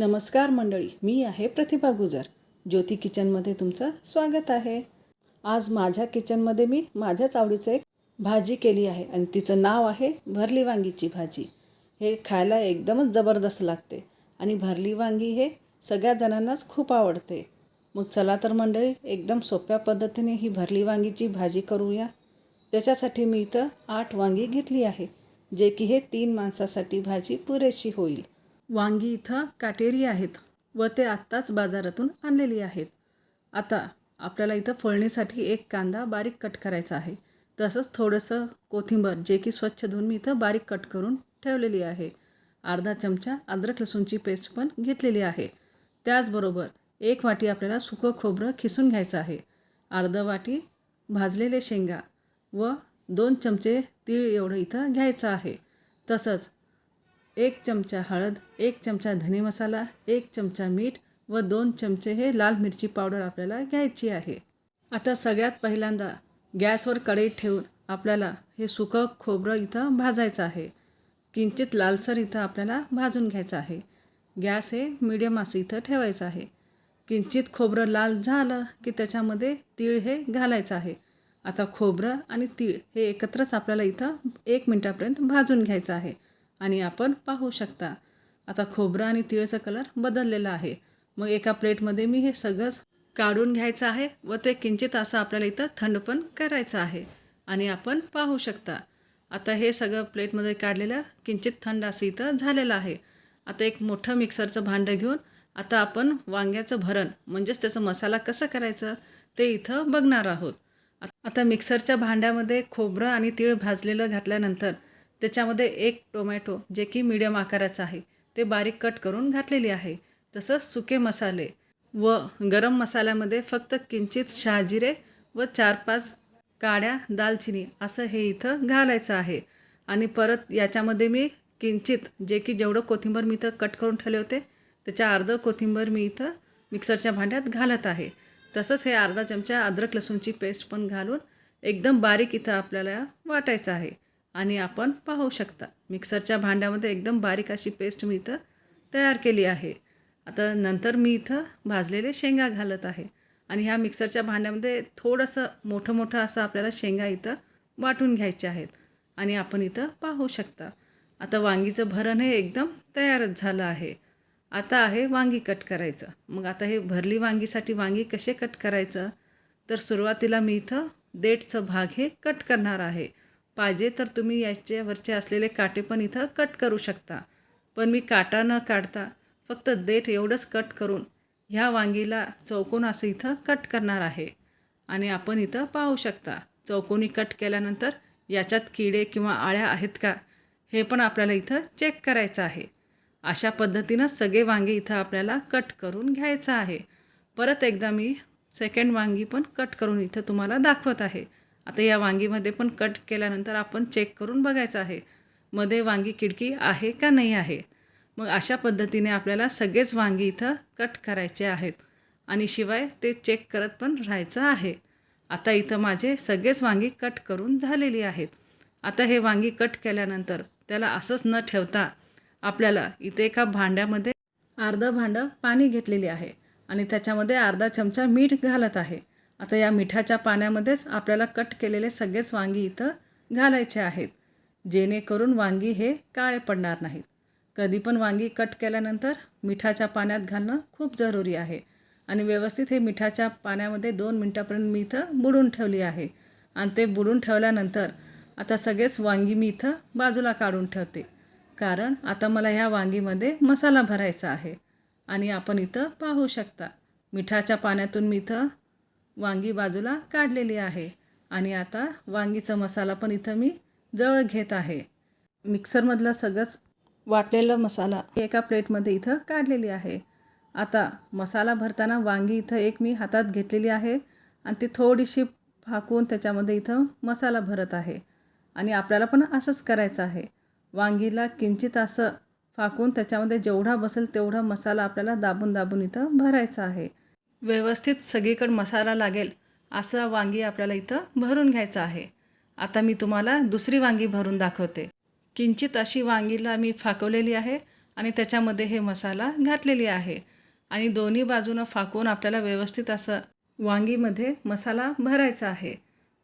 नमस्कार मंडळी मी आहे प्रतिभा गुजर. ज्योती किचनमध्ये तुमचं स्वागत आहे. आज माझ्या किचनमध्ये मी माझ्याच आवडीचं एक भाजी केली आहे आणि तिचं नाव आहे भरली वांगीची भाजी. हे खायला एकदमच जबरदस्त लागते आणि भरली वांगी हे सगळ्या जणांनाच खूप आवडते. मग चला तर मंडळी एकदम सोप्या पद्धतीने ही भरली वांगीची भाजी करूया. त्याच्यासाठी मी इथं आठ वांगी घेतली आहे जे की हे तीन माणसासाठी भाजी पुरेशी होईल. वांगी इथं काटेरी आहेत व ते आत्ताच बाजारातून आणलेली आहेत. आता आपल्याला इथं फळणीसाठी एक कांदा बारीक कट करायचा आहे. तसंच थोडंसं कोथिंबर जे की स्वच्छ धुवून मी इथं बारीक कट करून ठेवलेली आहे. अर्धा चमचा अद्रक लसूणची पेस्ट पण घेतलेली आहे. त्याचबरोबर एक वाटी आपल्याला सुकं खोबरं खिसून घ्यायचं आहे. अर्धा वाटी भाजलेले शेंगा व दोन चमचे तीळ एवढं इथं घ्यायचं आहे. तसंच एक चमचा हळद एक चमचा धने मसाला एक चमचा मीठ व दोन चमचे हे लाल मिरची पावडर आपल्याला घ्यायची आहे. आता सगळ्यात पहिल्यांदा गॅसवर कढई ठेवून आपल्याला हे सुकं खोबरं इथं भाजायचं आहे. किंचित लालसर इथं आपल्याला भाजून घ्यायचं आहे. गॅस हे मिडियम असं इथं ठेवायचं आहे. किंचित खोबरं लाल झालं की त्याच्यामध्ये तीळ हे घालायचं आहे. आता खोबरं आणि तीळ हे एकत्रच आपल्याला इथं एक मिनटापर्यंत भाजून घ्यायचं आहे. आणि आपण पाहू शकता. आता खोबरं आणि तिळचा कलर बदललेला आहे. मग एका प्लेटमध्ये मी हे सगळंच काढून घ्यायचं आहे व ते किंचित असं आपल्याला इथं थंड पण करायचं आहे. आणि आपण पाहू शकता. आता हे सगळं प्लेटमध्ये काढलेलं किंचित थंड असं इथं झालेलं आहे. आता एक मोठं मिक्सरचं भांडं घेऊन आता आपण वांग्याचं भरण म्हणजेच त्याचा मसाला कसं करायचं ते इथं बघणार आहोत. आता मिक्सरच्या भांड्यामध्ये खोबरं आणि तीळ भाजलेलं घातल्यानंतर त्याच्यामध्ये एक टोमॅटो जे की मीडियम आकाराचं आहे ते बारीक कट करून घातलेली आहे. तसंच सुके मसाले व गरम मसाल्यामध्ये फक्त किंचित शहाजिरे व चार पाच काड्या दालचिनी असं हे इथं घालायचं आहे. आणि परत याच्यामध्ये मी किंचित जे की जेवढं कोथिंबर मी इथं कट करून ठेवले होते त्याच्या अर्धं कोथिंबर मी इथं मिक्सरच्या भांड्यात घालत आहे. तसंच हे अर्धा चमचा अद्रक लसूणची पेस्ट पण घालून एकदम बारीक इथं आपल्याला वाटायचं आहे. आणि आपण पाहू शकता. मिक्सरच्या भांड्यामध्ये एकदम बारीक अशी पेस्ट मी इथं तयार केली आहे. आता नंतर मी इथं भाजलेले शेंगा घालत आहे. आणि ह्या मिक्सरच्या भांड्यामध्ये थोडंसं मोठं मोठं असं आपल्याला शेंगा इथं वाटून घ्यायचे आहेत. आणि आपण इथं पाहू शकता. आता वांगीचं भरण हे एकदम तयारच झालं आहे. आता आहे वांगी कट करायचं. मग आता हे भरली वांगीसाठी वांगी कसे कट करायचं? तर सुरुवातीला मी इथं देठचं भाग हे कट करणार आहे. पाहिजे तर तुम्ही याच्यावरचे असलेले काटे पण इथं कट करू शकता. पण मी काटा न काढता फक्त देठ एवढंच कट करून ह्या वांगीला चौकोन असं इथं कट करणार आहे. आणि आपण इथं पाहू शकता चौकोनी कट केल्यानंतर याच्यात किडे किंवा आळ्या आहेत का हे पण आपल्याला इथं चेक करायचं आहे. अशा पद्धतीनं सगळे वांगे इथं आपल्याला कट करून घ्यायचं आहे. परत एकदा मी सेकंड वांगी पण कट करून इथं तुम्हाला दाखवत आहे. आता या वांगीमध्ये पण कट केल्यानंतर आपण चेक करून बघायचं आहे. मध्ये वांगी किडकी आहे का नाही आहे? मग अशा पद्धतीने आपल्याला सगळेच वांगी इथं कट करायचे आहेत. आणि शिवाय ते चेक करत पण राहायचं आहे. आता इथं माझे सगळेच वांगी कट करून झालेली आहेत. आता हे वांगी कट केल्यानंतर त्याला असंच न ठेवता आपल्याला इथे एका भांड्यामध्ये अर्धं भांडं पाणी घेतलेले आहे. आणि त्याच्यामध्ये अर्धा चमचा मीठ घालत आहे. आता या मिठाच्या पाण्यामध्येच आपल्याला कट केलेले सगळेच वांगी इथं घालायचे आहेत जेणेकरून वांगी हे काळे पडणार नाहीत. कधी पण वांगी कट केल्यानंतर मिठाच्या पाण्यात घालणं खूप जरुरी आहे आणि व्यवस्थित हे मिठाच्या पाण्यामध्ये दोन मिनटापर्यंत मी इथं बुडून ठेवली आहे आणि ते बुडून ठेवल्यानंतर आता सगळेच वांगी मी इथं बाजूला काढून ठेवते कारण आता मला ह्या वांगीमध्ये मसाला भरायचा आहे आणि आपण इथं पाहू शकता. मिठाच्या पाण्यातून मी इथं वांगी बाजूला काढलेली आहे. आणि आता वांगीचा मसाला पण इथं मी जवळ घेत आहे. मिक्सरमधलं सगळंच वाटलेलं मसाला एका प्लेटमध्ये इथं काढलेली आहे. आता मसाला भरताना वांगी इथं एक मी हातात घेतलेली आहे. आणि ती थोडीशी फाकून त्याच्यामध्ये इथं मसाला भरत आहे. आणि आपल्याला पण असंच करायचं आहे. वांगीला किंचित असं फाकून त्याच्यामध्ये जेवढा बसेल तेवढा मसाला आपल्याला दाबून दाबून इथं भरायचा आहे. व्यवस्थित सगळीकडे मसाला लागेल असं वांगी आपल्याला इथं भरून घ्यायचं आहे. आता मी तुम्हाला दुसरी वांगी भरून दाखवते. किंचित अशी वांगीला मी फाकवलेली आहे आणि त्याच्यामध्ये हे मसाला घातलेली आहे. आणि दोन्ही बाजूनं फाकून आपल्याला व्यवस्थित असं वांगीमध्ये मसाला भरायचा आहे.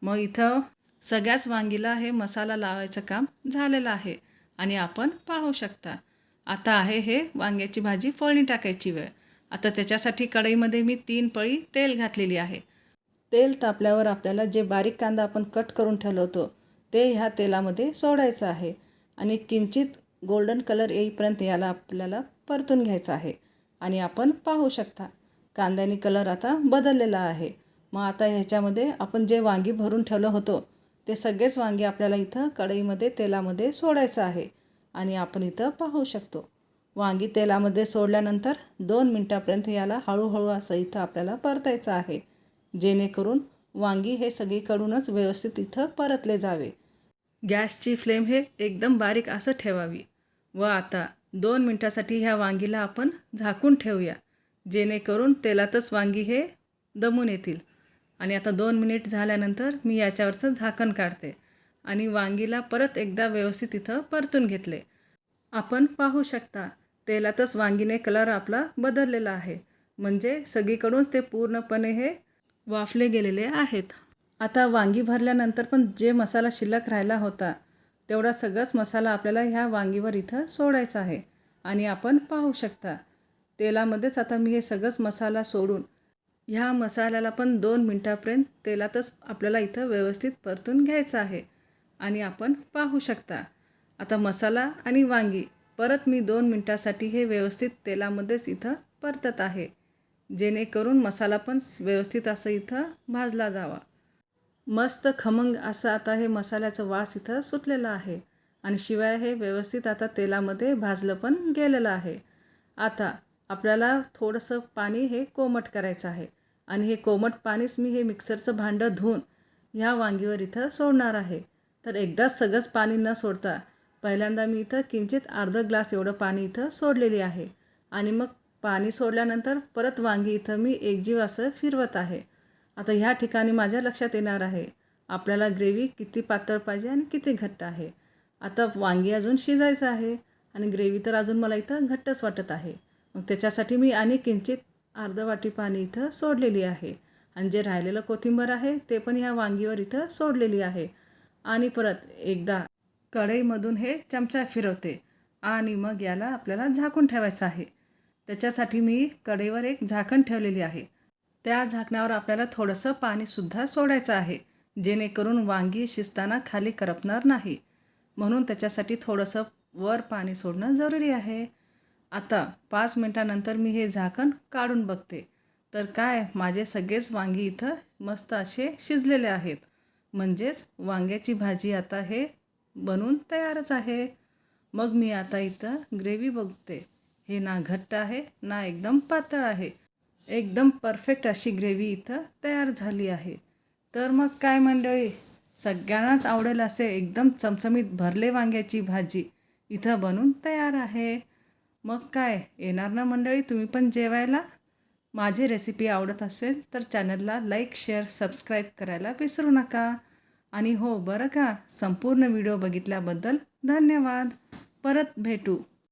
मग इथं सगळ्याच वांगीला हे मसाला लावायचं काम झालेलं आहे आणि आपण पाहू शकता. आता आहे हे वांग्याची भाजी फोडणी टाकायची वेळ. आता त्याच्यासाठी कढईमध्ये मी तीन पळी तेल घातलेली आहे. तेल तापल्यावर आपल्याला जे बारीक कांदा आपण कट करून ठेवलं होतं ते ह्या तेलामध्ये सोडायचं आहे आणि किंचित गोल्डन कलर येईपर्यंत याला आपल्याला परतून घ्यायचं आहे आणि आपण पाहू शकता कांद्याने कलर आता बदललेला आहे. मग आता ह्याच्यामध्ये आपण जे वांगी भरून ठेवलं होतं ते सगळेच वांगे आपल्याला इथं कढईमध्ये तेलामध्ये सोडायचं आहे आणि आपण इथं पाहू शकतो. वांगी तेलामध्ये सोडल्यानंतर दोन मिनटापर्यंत याला हळूहळू असं इथं आपल्याला परतायचं आहे. जेणेकरून वांगी हे सगळीकडूनच व्यवस्थित इथं परतले जावे. गॅसची फ्लेम हे एकदम बारीक असं ठेवावी. व आता दोन मिनटासाठी ह्या वांगीला आपण झाकून ठेवूया. जेणेकरून तेलातच वांगी हे दमून येतील. आणि आता दोन मिनिट झाल्यानंतर मी याच्यावरचं झाकण काढते. आणि वांगीला परत एकदा व्यवस्थित इथं परतून घेतले. आपण पाहू शकता तेलातच वांगीने कलर आपला बदललेला आहे. म्हणजे सगळीकडूनच ते पूर्णपणे हे वाफले गेलेले आहेत. आता वांगी भरल्यानंतर पण जे मसाला शिल्लक राहिला होता तेवढा सगळाच मसाला आपल्याला ह्या वांगीवर इथं सोडायचा आहे. आणि आपण पाहू शकता तेलामध्येच आता मी हे सगळंच मसाला सोडून ह्या मसाल्याला पण दोन मिनटापर्यंत तेलातच आपल्याला इथं व्यवस्थित परतून घ्यायचं आहे. आणि आपण पाहू शकता आता मसाला आणि वांगी परत मी दोन मिनटासाठी हे व्यवस्थित तेलामध्येच इथं परतत आहे. जेणेकरून मसाला पण व्यवस्थित असं इथं भाजला जावा. मस्त खमंग असं आता हे मसाल्याचं वास इथं सुटलेलं आहे. आणि शिवाय हे व्यवस्थित आता तेलामध्ये भाजलं पण गेलेलं आहे. आता आपल्याला थोडंसं पाणी हे कोमट करायचं आहे. आणि हे कोमट पाणीच मी हे मिक्सरचं भांडं धुवून ह्या वांगीवर इथं सोडणार आहे. तर एकदाच सगळंच पाणी न सोडता पहिल्यांदा मी इथं किंचित अर्धं ग्लास एवढं पाणी इथं सोडलेली आहे. आणि मग पाणी सोडल्यानंतर परत वांगी इथं मी एकजीव असं फिरवत आहे. आता ह्या ठिकाणी माझ्या लक्षात येणार आहे. आपल्याला ग्रेव्ही किती पातळ पाहिजे आणि किती घट्ट आहे. आता वांगी अजून शिजायचं आहे आणि ग्रेव्ही तर अजून मला इथं घट्टच वाटत आहे. मग त्याच्यासाठी मी आणि किंचित अर्ध वाटी पाणी इथं सोडलेली आहे. आणि जे राहिलेलं कोथिंबर आहे ते पण ह्या वांगीवर इथं सोडलेली आहे. आणि परत एकदा कढईमधून हे चमचा फिरवते आणि मग याला आपल्याला झाकून ठेवायचं आहे. त्याच्यासाठी मी कढईवर एक झाकण ठेवलेली आहे. त्या झाकणावर आपल्याला थोडंसं पाणीसुद्धा सोडायचं आहे जेणेकरून वांगी शिजताना खाली करपणार नाही. म्हणून त्याच्यासाठी थोडंसं वर पाणी सोडणं जरुरी आहे. आता पाच मिनटानंतर मी हे झाकण काढून बघते. तर काय माझे सगळेच वांगी इथं मस्त असे शिजलेले आहेत. म्हणजेच वांग्याची भाजी आता हे बनवून तयारच आहे. मग मी आता इथं ग्रेव्ही बघते. हे ना घट्ट आहे ना एकदम पातळ आहे. एकदम परफेक्ट अशी ग्रेव्ही इथं तयार झाली आहे. तर मग काय मंडळी सगळ्यांनाच आवडेल असे एकदम चमचमीत भरले वांग्याची भाजी इथं बनून तयार आहे. मग काय येणार ना मंडळी? तुम्ही पण जेवायला? माझी रेसिपी आवडत असेल तर चॅनलला लाईक शेअर सबस्क्राईब करायला विसरू नका. आणि हो बरं का? संपूर्ण व्हिडिओ बघितल्याबद्दल धन्यवाद. परत भेटू.